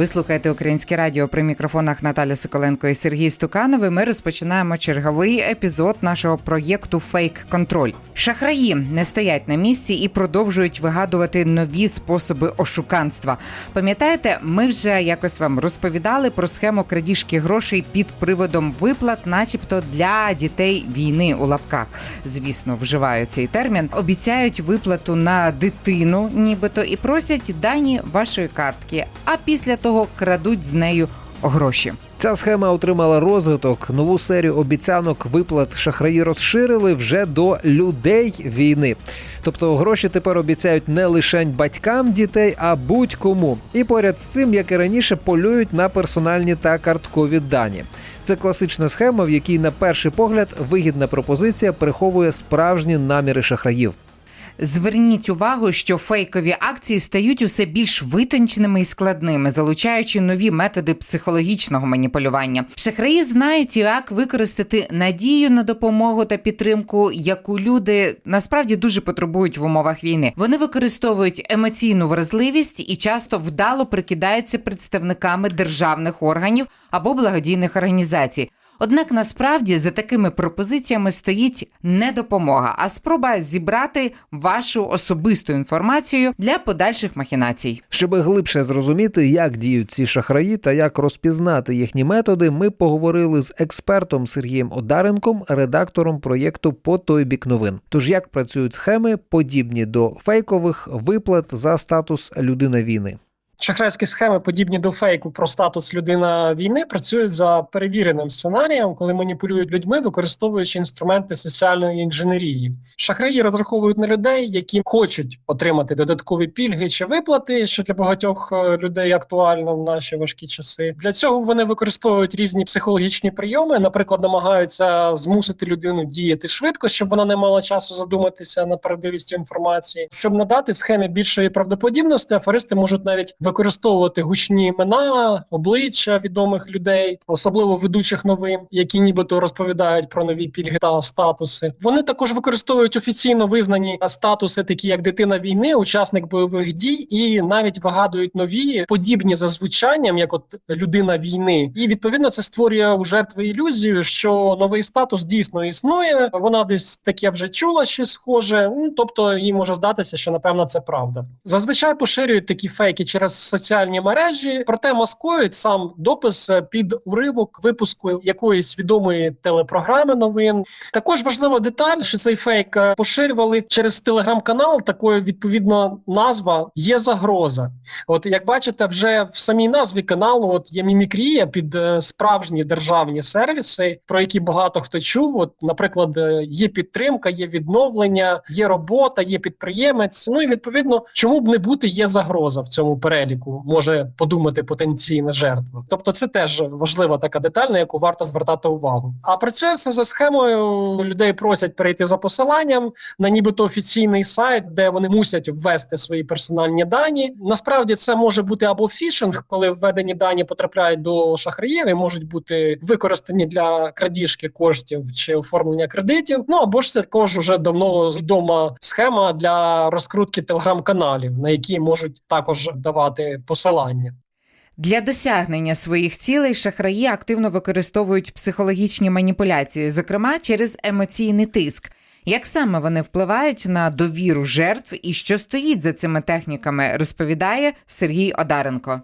Ви слухаєте українське радіо при мікрофонах Наталя Соколенко і Сергій Стуканови. Ми розпочинаємо черговий епізод нашого проєкту Фейк Контроль. Шахраї не стоять на місці і продовжують вигадувати нові способи ошуканства. Пам'ятаєте, ми вже якось вам розповідали про схему крадіжки грошей під приводом виплат, начебто для дітей війни у лапках. Звісно, вживаю цей термін. Обіцяють виплату на дитину, нібито, і просять дані вашої картки. А після того крадуть з нею гроші. Ця схема отримала розвиток. Нову серію обіцянок виплат шахраї розширили вже до людей війни. Тобто гроші тепер обіцяють не лише батькам дітей, а будь-кому. І поряд з цим, як і раніше, полюють на персональні та карткові дані. Це класична схема, в якій на перший погляд вигідна пропозиція приховує справжні наміри шахраїв. Зверніть увагу, що фейкові акції стають усе більш витонченими і складними, залучаючи нові методи психологічного маніпулювання. Шахраї знають, як використати надію на допомогу та підтримку, яку люди насправді дуже потребують в умовах війни. Вони використовують емоційну вразливість і часто вдало прикидаються представниками державних органів або благодійних організацій. Однак насправді за такими пропозиціями стоїть не допомога, а спроба зібрати вашу особисту інформацію для подальших махінацій. Щоб глибше зрозуміти, як діють ці шахраї та як розпізнати їхні методи, ми поговорили з експертом Сергієм Одаренком, редактором проєкту По той бік новин. Тож як працюють схеми, подібні до фейкових виплат за статус людина війни. Шахрайські схеми, подібні до фейку про статус людина війни, працюють за перевіреним сценарієм, коли маніпулюють людьми, використовуючи інструменти соціальної інженерії. Шахраї розраховують на людей, які хочуть отримати додаткові пільги чи виплати, що для багатьох е, людей актуально в наші важкі часи. Для цього вони використовують різні психологічні прийоми, наприклад, намагаються змусити людину діяти швидко, щоб вона не мала часу задуматися над правдивістю інформації. Щоб надати схемі більшої правдоподібності, аферисти можуть навіть використовувати гучні імена, обличчя відомих людей, особливо ведучих новин, які нібито розповідають про нові пільги та статуси. Вони також використовують офіційно визнані статуси, такі як дитина війни, учасник бойових дій, і навіть вигадують нові подібні за звучанням, як от людина війни. І відповідно це створює у жертви ілюзію, що новий статус дійсно існує. Вона десь таке вже чула щось схоже. Ну тобто їй може здатися, що напевно це правда. Зазвичай поширюють такі фейки через соціальні мережі, проте маскують сам допис під уривок випуску якоїсь відомої телепрограми новин. Також важлива деталь, що цей фейк е, поширювали через телеграм-канал. Такою відповідно назва є загроза. От як бачите, вже в самій назві каналу от є мімікрія під е, справжні державні сервіси, про які багато хто чув. От, наприклад, е, є підтримка, є відновлення, є робота, є підприємець. Ну і відповідно, чому б не бути є загроза в цьому переліку, може подумати потенційна жертва. Тобто, це теж важлива така деталь, на яку варто звертати увагу. А працює все за схемою. Людей просять перейти за посиланням на нібито офіційний сайт, де вони мусять ввести свої персональні дані. Насправді це може бути або фішинг, коли введені дані потрапляють до шахраїв і можуть бути використані для крадіжки коштів чи оформлення кредитів. Ну або ж це також вже давно відома схема для розкрутки телеграм-каналів, на які можуть також давати посилання. Для досягнення своїх цілей шахраї активно використовують психологічні маніпуляції, зокрема через емоційний тиск. Як саме вони впливають на довіру жертв і що стоїть за цими техніками, розповідає Сергій Одаренко.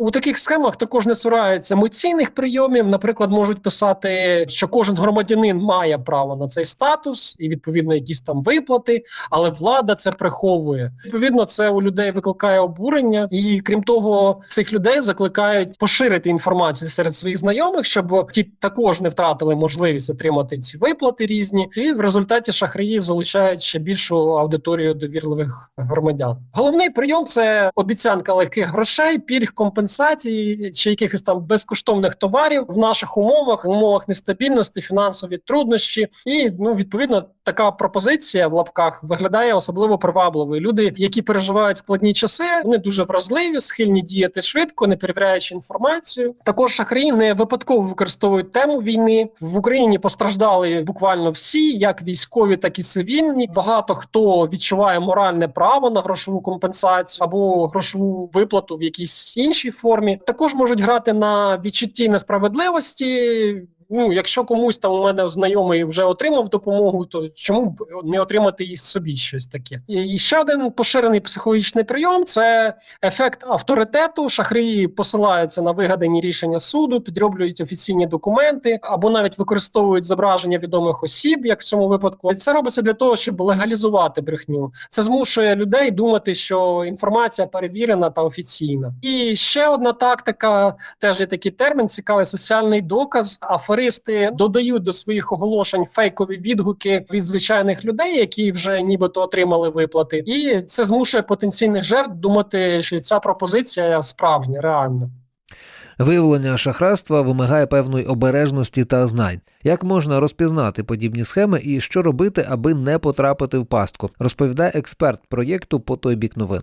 У таких схемах також не цураються емоційних прийомів. Наприклад, можуть писати, що кожен громадянин має право на цей статус і відповідно якісь там виплати, але влада це приховує. Відповідно, це у людей викликає обурення, і крім того, цих людей закликають поширити інформацію серед своїх знайомих, щоб ті також не втратили можливість отримати ці виплати різні, і в результаті шахраї залучають ще більшу аудиторію довірливих громадян. Головний прийом це обіцянка легких грошей, пільг компенсації компенсації чи якихось там безкоштовних товарів в наших умовах, в умовах нестабільності, фінансові труднощі, і ну відповідно така пропозиція в лапках виглядає особливо привабливою. Люди, які переживають складні часи, вони дуже вразливі, схильні діяти швидко, не перевіряючи інформацію. Також шахраї не випадково використовують тему війни в Україні. Постраждали буквально всі, як військові, так і цивільні. Багато хто відчуває моральне право на грошову компенсацію або грошову виплату в якійсь іншій формі. Також можуть грати на відчутті несправедливості. Ну, якщо комусь там у мене знайомий вже отримав допомогу, то чому б не отримати і собі щось таке? І ще один поширений психологічний прийом це ефект авторитету. Шахраї посилаються на вигадані рішення суду, підроблюють офіційні документи або навіть використовують зображення відомих осіб, як в цьому випадку. І це робиться для того, щоб легалізувати брехню. Це змушує людей думати, що інформація перевірена та офіційна. І ще одна тактика, теж є такий термін, цікавий соціальний доказ. Аферисти додають до своїх оголошень фейкові відгуки від звичайних людей, які вже нібито отримали виплати, і це змушує потенційних жертв думати, що ця пропозиція справжня, реальна. Виявлення шахрайства вимагає певної обережності та знань. Як можна розпізнати подібні схеми і що робити, аби не потрапити в пастку, розповідає експерт проєкту по той бік новин.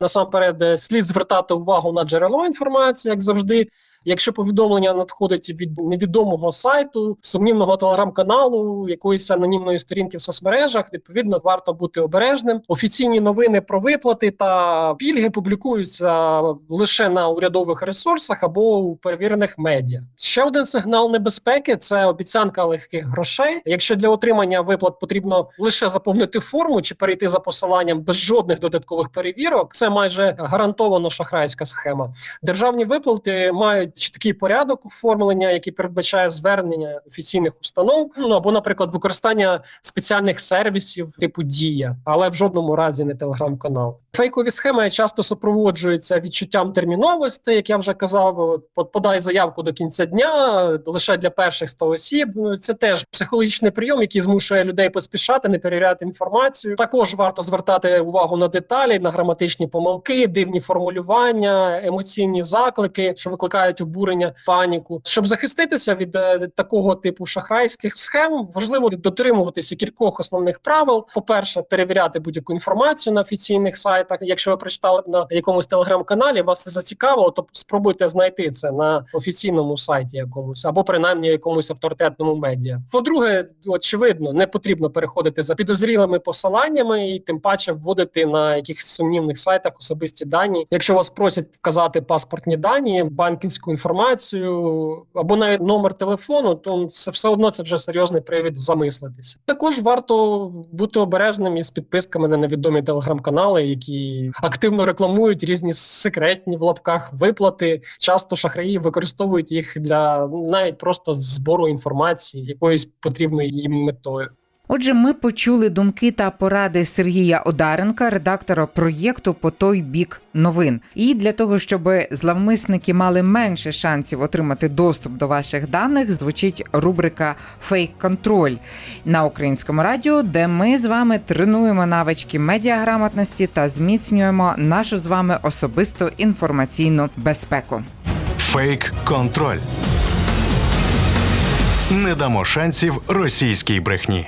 Насамперед, е, слід звертати увагу на джерело інформації, як завжди. Якщо повідомлення надходить від невідомого сайту, сумнівного телеграм-каналу, якоїсь анонімної сторінки в соцмережах, відповідно варто бути обережним. Офіційні новини про виплати та пільги публікуються лише на урядових ресурсах або у перевірених медіа. Ще один сигнал небезпеки це обіцянка легких грошей. Якщо для отримання виплат потрібно лише заповнити форму чи перейти за посиланням без жодних додаткових перевірок, це майже гарантовано шахрайська схема. Державні виплати мають чіткий порядок оформлення, який передбачає звернення офіційних установ, ну або, наприклад, використання спеціальних сервісів типу Дія, але в жодному разі не телеграм-канал. Фейкові схеми часто супроводжуються відчуттям терміновості, як я вже казав. Подай заявку до кінця дня лише для перших 100 осіб. Ну це теж психологічний прийом, який змушує людей поспішати, не перевіряти інформацію. Також варто звертати увагу на деталі, на граматичні помилки, дивні формулювання, емоційні заклики, що викликають обурення, паніку. Щоб захиститися від е, такого типу шахрайських схем, важливо дотримуватися кількох основних правил. По перше, перевіряти будь-яку інформацію на офіційних сайтах. Якщо ви прочитали на якомусь телеграм-каналі, вас це зацікавило, то спробуйте знайти це на офіційному сайті якомусь або принаймні якомусь авторитетному медіа. По-друге, очевидно, не потрібно переходити за підозрілими посиланнями і тим паче вводити на якихось сумнівних сайтах особисті дані. Якщо вас просять вказати паспортні дані, банківську інформацію або навіть номер телефону, то це все одно це вже серйозний привід замислитися. Також варто бути обережним із підписками на невідомі телеграм-канали, які активно рекламують різні секретні в лапках виплати. Часто шахраї використовують їх для навіть просто збору інформації, якоюсь потрібною їм метою. Отже, ми почули думки та поради Сергія Одаренка, редактора проєкту по той бік новин. І для того, щоб зловмисники мали менше шансів отримати доступ до ваших даних, звучить рубрика Фейк-контроль на українському радіо, де ми з вами тренуємо навички медіаграмотності та зміцнюємо нашу з вами особисту інформаційну безпеку. Фейк-контроль. Не дамо шансів російській брехні.